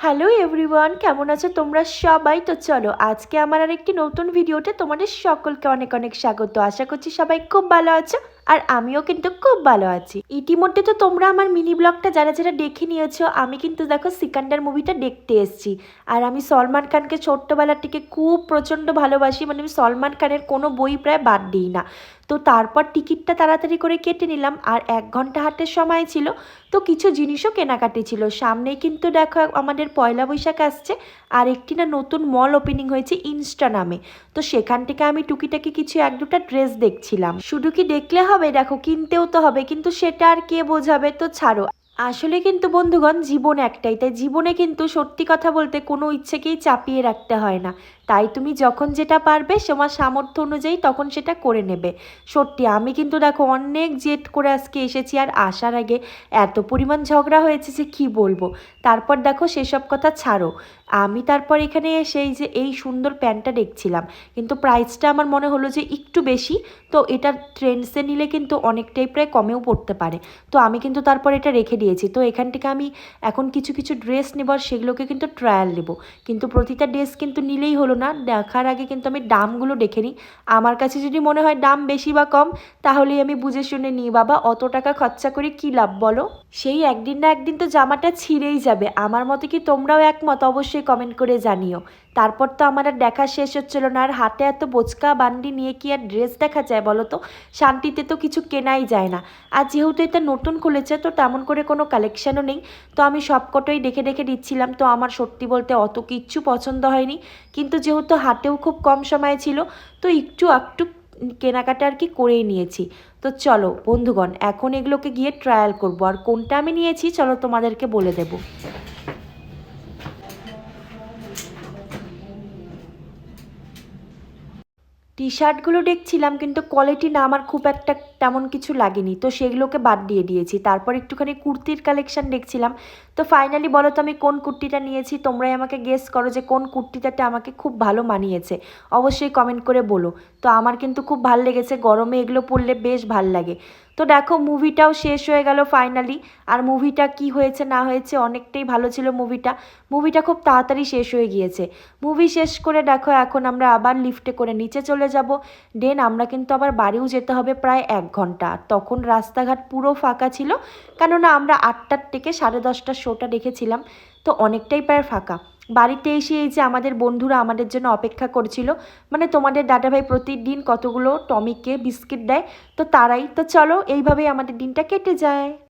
Hello everyone কেমন আছো তোমরা সবাই? তো চলো, আজকে আমার আর একটি নতুন ভিডিওতে তোমাদের সকলকে অনেক অনেক স্বাগত। আশা করছি সবাই খুব ভালো আছো। আর আমিও কিন্তু খুব ভালো আছি। ইতিমধ্যে তো তোমরা আমার মিনি ব্লগটা যারা যারা দেখে নিয়েছো, আমি কিন্তু দেখো সিকান্ডার মুভিটা দেখতে এসেছি। আর আমি সলমান খানকে ছোট্টবেলার থেকে খুব প্রচণ্ড ভালোবাসি মানে আমি সলমান খানের কোনো বই প্রায় বাদ দিই না। তো তারপর টিকিটটা তাড়াতাড়ি করে কেটে নিলাম, আর এক ঘণ্টা হাটের সময় ছিল, তো কিছু জিনিসও কেনাকাটি ছিল। সামনেই কিন্তু দেখো আমাদের পয়লা বৈশাখ আসছে, আর একটি না নতুন মল ওপেনিং হয়েছে ইনস্টা নামে। তো সেখান থেকে আমি টুকিটাকি কিছু এক দুটা ড্রেস দেখছিলাম। শুধু কি দেখলে হবে, দেখো, কিনতেও তো হবে, কিন্তু সেটা আর কে বোঝাবে? তো ছাড়ো। আসলে কিন্তু বন্ধুগণ, জীবন একটাই, তাই জীবনে কিন্তু সত্যি কথা বলতে কোনো ইচ্ছেকেই চাপিয়ে রাখতে হয় না। তাই তুমি যখন যেটা পারবে তোমার সামর্থ্য অনুযায়ী তখন সেটা করে নেবে। সত্যি, আমি কিন্তু দেখো অনেক জেদ করে আজকে এসেছি আর আসার আগে এত পরিমাণ ঝগড়া হয়েছে যে কি বলব? তারপর দেখো সেসব কথা ছাড়ো। আমি তারপর এখানে এসে এই যে এই সুন্দর প্যান্টটা দেখছিলাম, কিন্তু প্রাইসটা আমার মনে হলো যে একটু বেশি, তো এটা ট্রেন্ডসে নিলে কিন্তু অনেকটাই প্রায় কমেও পড়তে পারে। তো আমি কিন্তু তারপর এটা রেখে দিয়েছি। তো এখান থেকে আমি এখন কিছু কিছু ড্রেস নেব আর সেগুলোকে কিন্তু ট্রায়াল নেব। কিন্তু প্রতিটা ড্রেস কিন্তু নিলেই হলো না, দেখার আগে কিন্তু আমি দামগুলো দেখে নিই। আমার কাছে যদি মনে হয় দাম বেশি বা কম, তাহলেই আমি বুঝে শুনে নিই, বাবা, অত টাকা খরচা করে কী লাভ বলো? সেই একদিন না একদিন তো জামাটা ছিঁড়েই যাবে। আমার মতে কি তোমরাও একমত? অবশ্যই কমেন্ট করে জানিও। তারপর তো আমার আর দেখা শেষ হচ্ছিল না। আর হাতে এত বোচকা বান্ডি নিয়ে কি আর ড্রেস দেখা যায় বলো তো? শান্তিতে তো কিছু কেনাই যায় না। আর যেহেতু এটা নতুন খুলেছে, তো তেমন করে কোনো কালেকশানও নেই। তো আমি সবকটাই দেখে দেখে দিচ্ছিলাম। তো আমার সত্যি বলতে অত কিচ্ছু পছন্দ হয়নি। কিন্তু যেহেতু হাটেও খুব কম সময় ছিল, তো একটু একটু কেনাকাটা আর কি করেই নিয়েছি। তো চলো বন্ধুগণ, এখন এগুলোকে গিয়ে ট্রায়াল করব। আর কোনটা আমি নিয়েছি, চলো তোমাদেরকে বলে দেবো। টি শার্টগুলো দেখছিলাম, কিন্তু কোয়ালিটি না আমার খুব একটা তেমন কিছু লাগেনি। তো সেগুলোকে বাদ দিয়ে দিয়েছি। তারপর একটুখানি কুর্তির কালেকশান দেখছিলাম। তো ফাইনালি বলো তো, আমি কোন কুর্তিটা নিয়েছি? তোমরাই আমাকে গেস করো যে কোন কুর্তিটাতে আমাকে খুব ভালো মানিয়েছে। অবশ্যই কমেন্ট করে বলো। তো আমার কিন্তু খুব ভালো লেগেছে। গরমে এগুলো পরলে বেশ ভালো লাগে। তো দেখো মুভিটাও শেষ হয়ে গেল ফাইনালি আর মুভিটা কি হয়েছে, না হয়েছে, অনেকটাই ভালো ছিল মুভিটা মুভিটা খুব তাড়াতাড়ি শেষ হয়ে গিয়েছে। মুভি শেষ করে দেখো, এখন আমরা আবার লিফটে করে নিচে চলে যাব। দেন আমরা কিন্তু আবার বাড়িও যেতে হবে প্রায় এক ঘণ্টা। তখন রাস্তাঘাট পুরো ফাঁকা ছিল। কেননা আমরা আটটার থেকে সাড়ে দশটার শোটা দেখেছিলাম। তো অনেকটাই প্রায় ফাঁকা। বাড়িতে এসে এই যে আমাদের বন্ধুরা আমাদের জন্য অপেক্ষা করছিল মানে তোমাদের দাদা ভাই প্রতিদিন কতগুলো টমিকে বিস্কিট দেয়, তো তারাই, তো চলো এইভাবেই আমাদের দিনটা কেটে যায়।